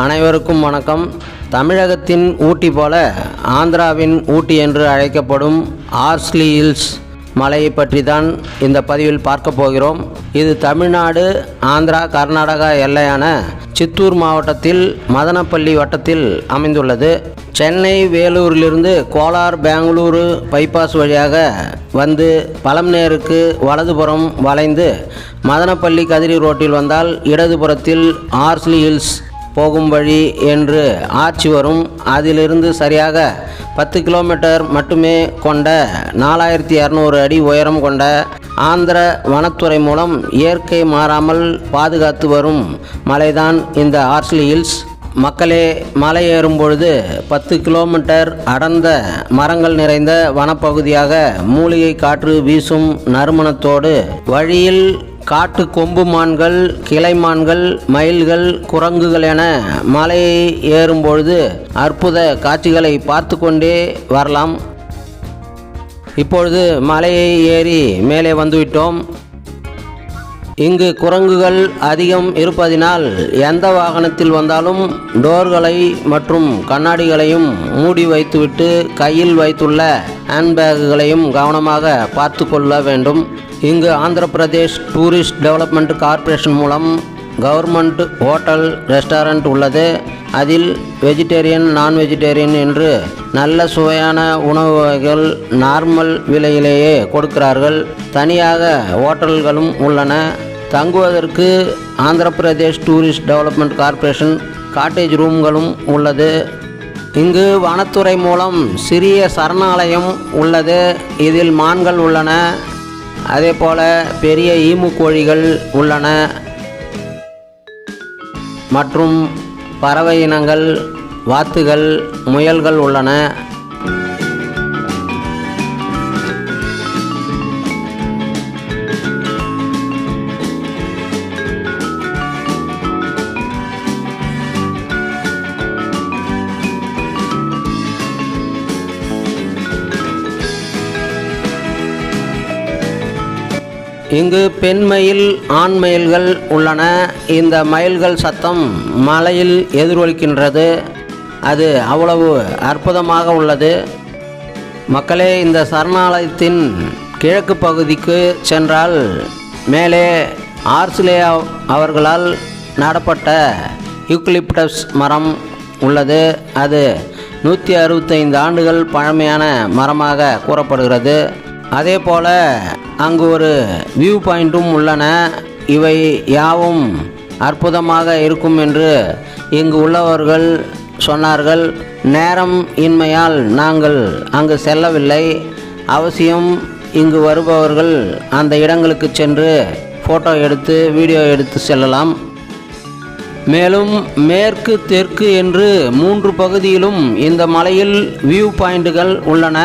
அனைவருக்கும் வணக்கம். தமிழகத்தின் ஊட்டி போல ஆந்திராவின் ஊட்டி என்று அழைக்கப்படும் ஆர்ஸ்லி ஹில்ஸ் மலையை பற்றி தான் இந்த பதிவில் பார்க்க போகிறோம். இது தமிழ்நாடு ஆந்திரா கர்நாடகா எல்லையான சித்தூர் மாவட்டத்தில் மதனப்பள்ளி வட்டத்தில் அமைந்துள்ளது. சென்னை வேலூரிலிருந்து கோலார் பெங்களூரு பைபாஸ் வழியாக வந்து பழம்நேருக்கு வலதுபுறம் வளைந்து மதனப்பள்ளி கதிரி ரோட்டில் வந்தால் இடதுபுறத்தில் ஆர்ஸ்லி ஹில்ஸ் போகும் வழி என்று ஆட்சி வரும். அதிலிருந்து சரியாக பத்து கிலோமீட்டர் மட்டுமே கொண்ட நாலாயிரத்தி இரநூறு அடி உயரம் கொண்ட ஆந்திர வனத்துறை மூலம் இயற்கை மாறாமல் பாதுகாத்து வரும் மலைதான் இந்த ஆர்ஸ்லி ஹில்ஸ். மக்களே மலை ஏறும் பொழுது பத்து கிலோமீட்டர் அடர்ந்த மரங்கள் நிறைந்த வனப்பகுதியாக மூலிகை காற்று வீசும் நறுமணத்தோடு வழியில் காட்டு கொம்பு மான்கள் கிளைமான்கள் மயில்கள் குரங்குகள் என மலையை ஏறும்பொழுது அற்புத காட்சிகளை பார்த்து கொண்டே வரலாம். இப்பொழுது மலையை ஏறி மேலே வந்துவிட்டோம். இங்கு குரங்குகள் அதிகம் இருப்பதினால் எந்த வாகனத்தில் வந்தாலும் டோர்களை மற்றும் கண்ணாடிகளையும் மூடி வைத்துவிட்டு கையில் வைத்துள்ள ஹேண்ட்பேக்குகளையும் கவனமாக பார்த்து கொள்ள வேண்டும். இங்கு Andhra Pradesh tourist development corporation மூலம் கவர்மெண்ட் ஹோட்டல் ரெஸ்டாரண்ட் உள்ளது. அதில் வெஜிடேரியன் நான் வெஜிடேரியன் என்று நல்ல சுவையான உணவு வகைகள் நார்மல் விலையிலேயே கொடுக்கிறார்கள். தனியாக ஹோட்டல்களும் உள்ளன. தங்குவதற்கு Andhra Pradesh tourist development corporation cottage ரூம்களும் உள்ளது. இங்கு வனத்துறை மூலம் சிறிய சரணாலயம் உள்ளது. இதில் மான்கள் உள்ளன. அதே போல் பெரிய ஈமு கோழிகள் உள்ளன. மற்றும் பறவை இனங்கள் வாத்துகள் முயல்கள் உள்ளன. இங்கு பெண் மயில் ஆண் மயில்கள் உள்ளன. இந்த மயில்கள் சத்தம் மலையில் எதிரொலிக்கின்றது. அது அவ்வளவு அற்புதமாக உள்ளது. மக்களே இந்த சரணாலயத்தின் கிழக்கு பகுதிக்கு சென்றால் மேலே ஆர்சிலேயா அவர்களால் நடப்பட்ட யூக்லிப்டஸ் மரம் உள்ளது. அது நூற்றி அறுபத்தைந்து ஆண்டுகள் பழமையான மரமாக கூறப்படுகிறது. அதே போல அங்கு ஒரு வியூ பாயிண்ட்டும் உள்ளன. இவை யாவும் அற்புதமாக இருக்கும் என்று இங்கு உள்ளவர்கள் சொன்னார்கள். நேரம் இன்மையால் நாங்கள் அங்கு செல்லவில்லை. அவசியம் இங்கு வருபவர்கள் அந்த இடங்களுக்கு சென்று ஃபோட்டோ எடுத்து வீடியோ எடுத்து செல்லலாம். மேலும் மேற்கு தெற்கு என்று மூன்று பகுதியிலும் இந்த மலையில் வியூ பாயிண்டுகள் உள்ளன.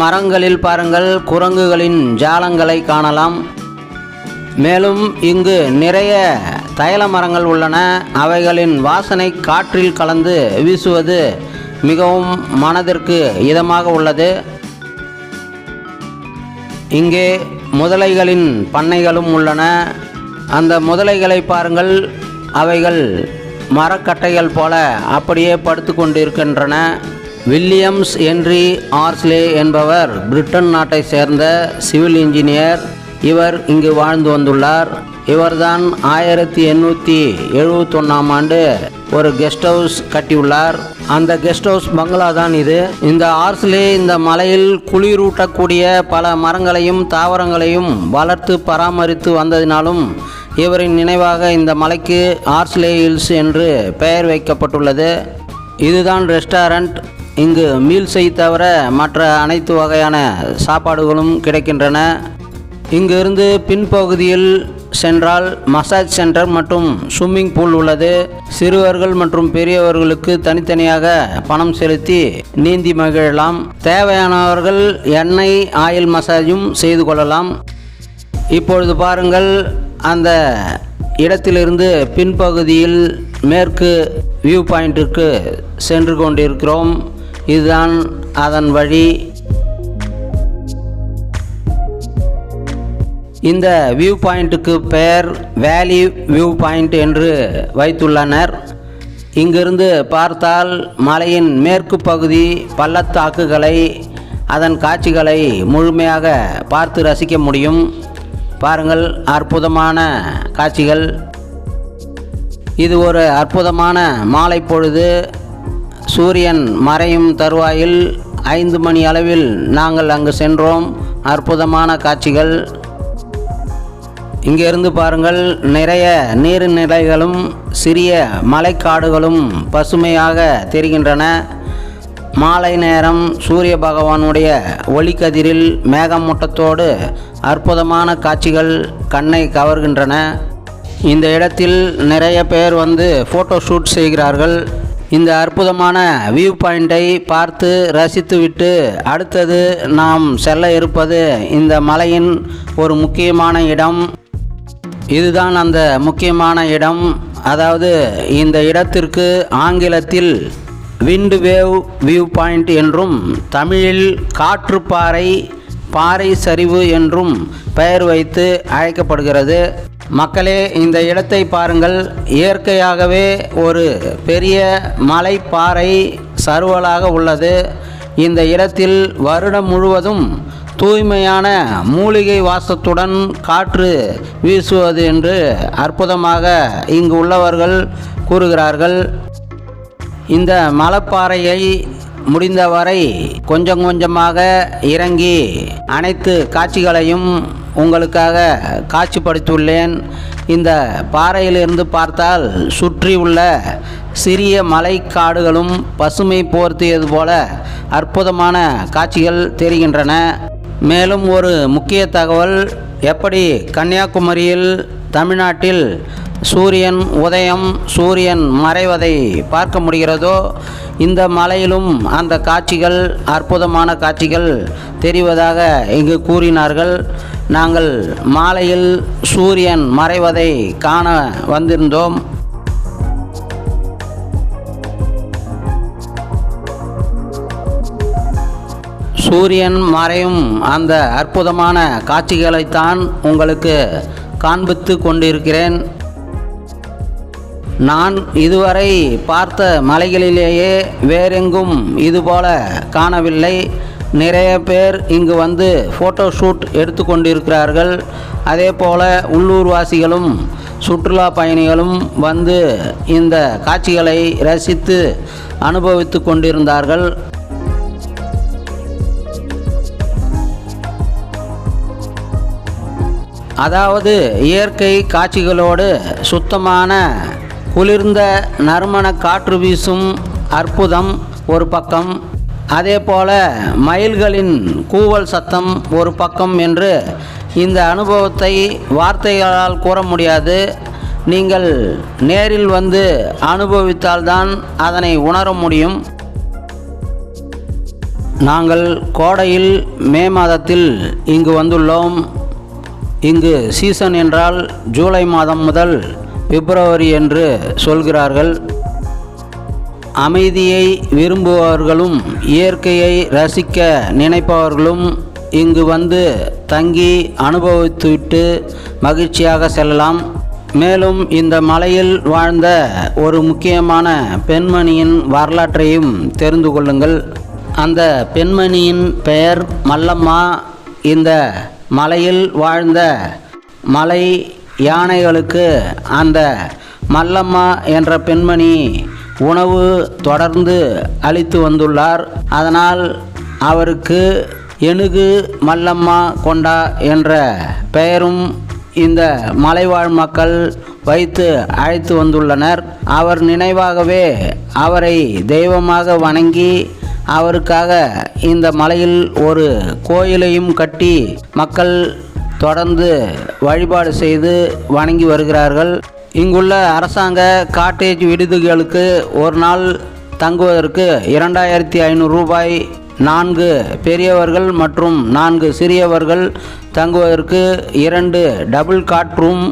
மரங்களில் பாருங்கள் குரங்குகளின் ஜாலங்களை காணலாம். மேலும் இங்கு நிறைய தைல மரங்கள் உள்ளன. அவைகளின் வாசனை காற்றில் கலந்து வீசுவது மிகவும் மனதிற்கு இதமாக உள்ளது. இங்கே முதலைகளின் பண்ணைகளும் உள்ளன. அந்த முதலைகளை பாருங்கள். அவைகள் மரக்கட்டைகள் போல அப்படியே படுத்து கொண்டிருக்கின்றன. வில்லியம்ஸ் ஹென்றி ஆர்ஸ்லே என்பவர் பிரிட்டன் நாட்டை சேர்ந்த சிவில் இன்ஜினியர். இவர் இங்கு வாழ்ந்து வந்துள்ளார். இவர்தான் ஆயிரத்தி எண்ணூற்றி எழுபத்தொன்னாம் ஆண்டு ஒரு கெஸ்ட் ஹவுஸ் கட்டியுள்ளார். அந்த கெஸ்ட் ஹவுஸ் பங்களா தான் இது. இந்த ஆர்ஸ்லே இந்த மலையில் குளிரூட்டக்கூடிய பல மரங்களையும் தாவரங்களையும் வளர்த்து பராமரித்து வந்ததினாலும் இவரின் நினைவாக இந்த மலைக்கு ஆர்ஸ்லே ஹில்ஸ் என்று பெயர் வைக்கப்பட்டுள்ளது. இதுதான் ரெஸ்டாரண்ட். இங்கு மீல்ஸை தவிர மற்ற அனைத்து வகையான சாப்பாடுகளும் கிடைக்கின்றன. இங்கிருந்து பின்பகுதியில் சென்றால் மசாஜ் சென்டர் மற்றும் ஸ்விம்மிங் பூல் உள்ளது. சிறுவர்கள் மற்றும் பெரியவர்களுக்கு தனித்தனியாக பணம் செலுத்தி நீந்தி மகிழலாம். தேவையானவர்கள் எண்ணெய் ஆயில் மசாஜும் செய்து கொள்ளலாம். இப்பொழுது பாருங்கள் அந்த இடத்திலிருந்து பின்பகுதியில் மேற்கு வியூ பாயிண்ட்டிற்கு சென்று கொண்டிருக்கிறோம். இதுதான் அதன் வழி. இந்த வியூ பாயிண்ட்டுக்கு பெயர் வேலி வியூ பாயிண்ட் என்று வைத்துள்ளனர். இங்கிருந்து பார்த்தால் மலையின் மேற்கு பகுதி பள்ளத்தாக்குகளை அதன் காட்சிகளை முழுமையாக பார்த்து ரசிக்க முடியும். பாருங்கள் அற்புதமான காட்சிகள். இது ஒரு அற்புதமான மாலை பொழுது. சூரியன் மறையும் தருவாயில் ஐந்து மணி அளவில் நாங்கள் அங்கு சென்றோம். அற்புதமான காட்சிகள். இங்கிருந்து பாருங்கள் நிறைய நீர்நிலைகளும் சிறிய மலைக்காடுகளும் பசுமையாக தெரிகின்றன. மாலை நேரம் சூரிய பகவானுடைய ஒளிக்கதிரில் மேகமூட்டத்தோடு அற்புதமான காட்சிகள் கண்ணை கவர்கின்றன. இந்த இடத்தில் நிறைய பேர் வந்து ஃபோட்டோ ஷூட் செய்கிறார்கள். இந்த அற்புதமான வியூ பாயிண்டை பார்த்து ரசித்துவிட்டு அடுத்தது நாம் செல்ல இருப்பது இந்த மலையின் ஒரு முக்கியமான இடம். இதுதான் அந்த முக்கியமான இடம். அதாவது இந்த இடத்திற்கு ஆங்கிலத்தில் விண்டு வேவ் வியூ பாயிண்ட் என்றும் தமிழில் காற்றுப்பாறை பாறை சரிவு என்றும் பெயர் வைத்து அழைக்கப்படுகிறது. மக்களே இந்த இடத்தை பாருங்கள். இயற்கையாகவே ஒரு பெரிய மலைப்பாறை சருவலாக உள்ளது. இந்த இடத்தில் வருடம் முழுவதும் தூய்மையான மூலிகை வாசத்துடன் காற்று வீசுவது என்று அற்புதமாக இங்கு உள்ளவர்கள் கூறுகிறார்கள். இந்த மலைப்பாறையை முடிந்தவரை கொஞ்சம் கொஞ்சமாக இறங்கி அனைத்து காட்சிகளையும் உங்களுக்காக காட்சிப்படுத்தியுள்ளேன். இந்த பாறையிலிருந்து பார்த்தால் சுற்றி உள்ள சிறிய மலைக்காடுகளும் பசுமை போர்த்தியது போல அற்புதமான காட்சிகள் தெரிகின்றன. மேலும் ஒரு முக்கிய தகவல் எப்படி கன்னியாகுமரியில் தமிழ்நாட்டில் சூரியன் உதயம் சூரியன் மறைவதை பார்க்க முடிகிறதோ? இந்த மலையிலும் அந்த காட்சிகள் அற்புதமான காட்சிகள் தெரிவதாக இங்கு கூறினார்கள். நாங்கள் மாலையில் சூரியன் மறைவதை காண வந்திருந்தோம். சூரியன் மறையும் அந்த அற்புதமான காட்சிகளைத்தான் உங்களுக்கு காண்பித்து கொண்டிருக்கிறேன். நான் இதுவரை பார்த்த மலைகளிலேயே வேறெங்கும் இதுபோல காணவில்லை. நிறைய பேர் இங்கு வந்து ஃபோட்டோ ஷூட் எடுத்து கொண்டிருக்கிறார்கள் அதே போல் உள்ளூர்வாசிகளும் சுற்றுலா பயணிகளும் வந்து இந்த காட்சிகளை ரசித்து அனுபவித்து கொண்டிருந்தார்கள். அதாவது இயற்கை காட்சிகளோடு சுத்தமான குளிர்ந்த நறுமண காற்று வீசும் அற்புதம் ஒரு பக்கம். அதே போல மயில்களின் கூவல் சத்தம் ஒரு பக்கம் என்று இந்த அனுபவத்தை வார்த்தைகளால் கூற முடியாது. நீங்கள் நேரில் வந்து அனுபவித்தால்தான் அதனை உணர முடியும். நாங்கள் கோடையில் மே மாதத்தில் இங்கு வந்துள்ளோம். இங்கு சீசன் என்றால் ஜூலை மாதம் முதல் பிப்ரவரி என்று சொல்கிறார்கள். அமைதியை விரும்புபவர்களும் இயற்கையை ரசிக்க நினைப்பவர்களும் இங்கு வந்து தங்கி அனுபவித்துவிட்டு மகிழ்ச்சியாக செல்லலாம். மேலும் இந்த மலையில் வாழ்ந்த ஒரு முக்கியமான பெண்மணியின் வரலாற்றையும் தெரிந்து கொள்ளுங்கள். அந்த பெண்மணியின் பெயர் மல்லம்மா. இந்த மலையில் வாழ்ந்த மலை யானைகளுக்கு அந்த மல்லம்மா என்ற பெண்மணி உணவு தொடர்ந்து அளித்து வந்துள்ளார். அதனால் அவருக்கு எனுகு மல்லம்மா கொண்டா என்ற பெயரும் இந்த மலைவாழ் மக்கள் வைத்து அழைத்து வந்துள்ளனர். அவர் நினைவாகவே அவரை தெய்வமாக வணங்கி அவருக்காக இந்த மலையில் ஒரு கோயிலையும் கட்டி மக்கள் தொடர்ந்து வழிபாடு செய்து வணங்கி வருகிறார்கள். இங்குள்ள அரசாங்க காட்டேஜ் விடுதிகளுக்கு ஒரு நாள் தங்குவதற்கு இரண்டாயிரத்தி ஐநூறு ரூபாய் நான்கு பெரியவர்கள் மற்றும் நான்கு சிறியவர்கள் தங்குவதற்கு இரண்டு டபுள் காட் ரூம்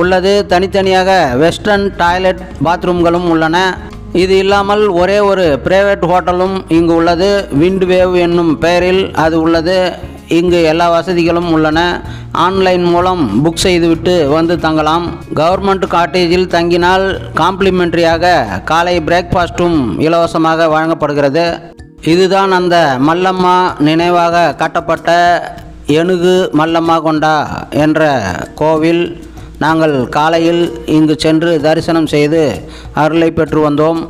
உள்ளது. தனித்தனியாக வெஸ்டர்ன் டாய்லெட் பாத்ரூம்களும் உள்ளன. இது இல்லாமல் ஒரே ஒரு பிரைவேட் ஹோட்டலும் இங்கு உள்ளது. விண்ட் வேவ் என்னும் பெயரில் அது உள்ளது. இங்கு எல்லா வசதிகளும் உள்ளன. ஆன்லைன் மூலம் புக் செய்துவிட்டு வந்து தங்கலாம். கவர்மெண்ட் காட்டேஜில் தங்கினால் காம்ப்ளிமெண்ட்ரியாக காலை பிரேக்ஃபாஸ்ட்டும் இலவசமாக வழங்கப்படுகிறது. இதுதான் அந்த மல்லம்மா நினைவாக கட்டப்பட்ட எனுகு மல்லம்மா கொண்டா என்ற கோவில். நாங்கள் காலையில் இங்கு சென்று தரிசனம் செய்து அருளை பெற்று வந்தோம்.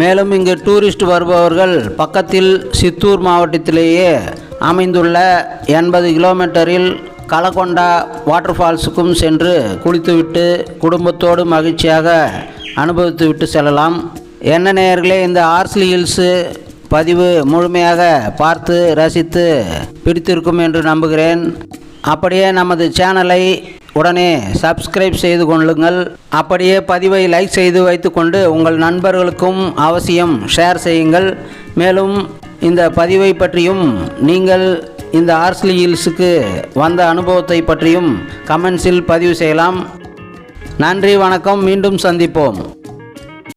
மேலும் இங்கு டூரிஸ்ட் வருபவர்கள் பக்கத்தில் சித்தூர் மாவட்டத்திலேயே அமைந்துள்ள எண்பது கிலோமீட்டரில் கலகொண்டா வாட்டர் ஃபால்ஸுக்கும் சென்று குளித்துவிட்டு குடும்பத்தோடு மகிழ்ச்சியாக அனுபவித்துவிட்டு செல்லலாம். என்ன நேயர்களே இந்த ஆர்ஸ்லி ஹில்ஸு பதிவு முழுமையாக பார்த்து ரசித்து பிடித்திருக்கும் என்று நம்புகிறேன். அப்படியே நமது சேனலை உடனே சப்ஸ்கிரைப் செய்து கொள்ளுங்கள். அப்படியே பதிவை லைக் செய்து வைத்துக்கொண்டு உங்கள் நண்பர்களுக்கும் அவசியம் ஷேர் செய்யுங்கள். மேலும் இந்த பதிவை பற்றியும் நீங்கள் இந்த ஆர்ஸ்லி ஹில்ஸுக்கு வந்த அனுபவத்தை பற்றியும் கமெண்ட்ஸில் பதிவு செய்யலாம். நன்றி வணக்கம் மீண்டும் சந்திப்போம்.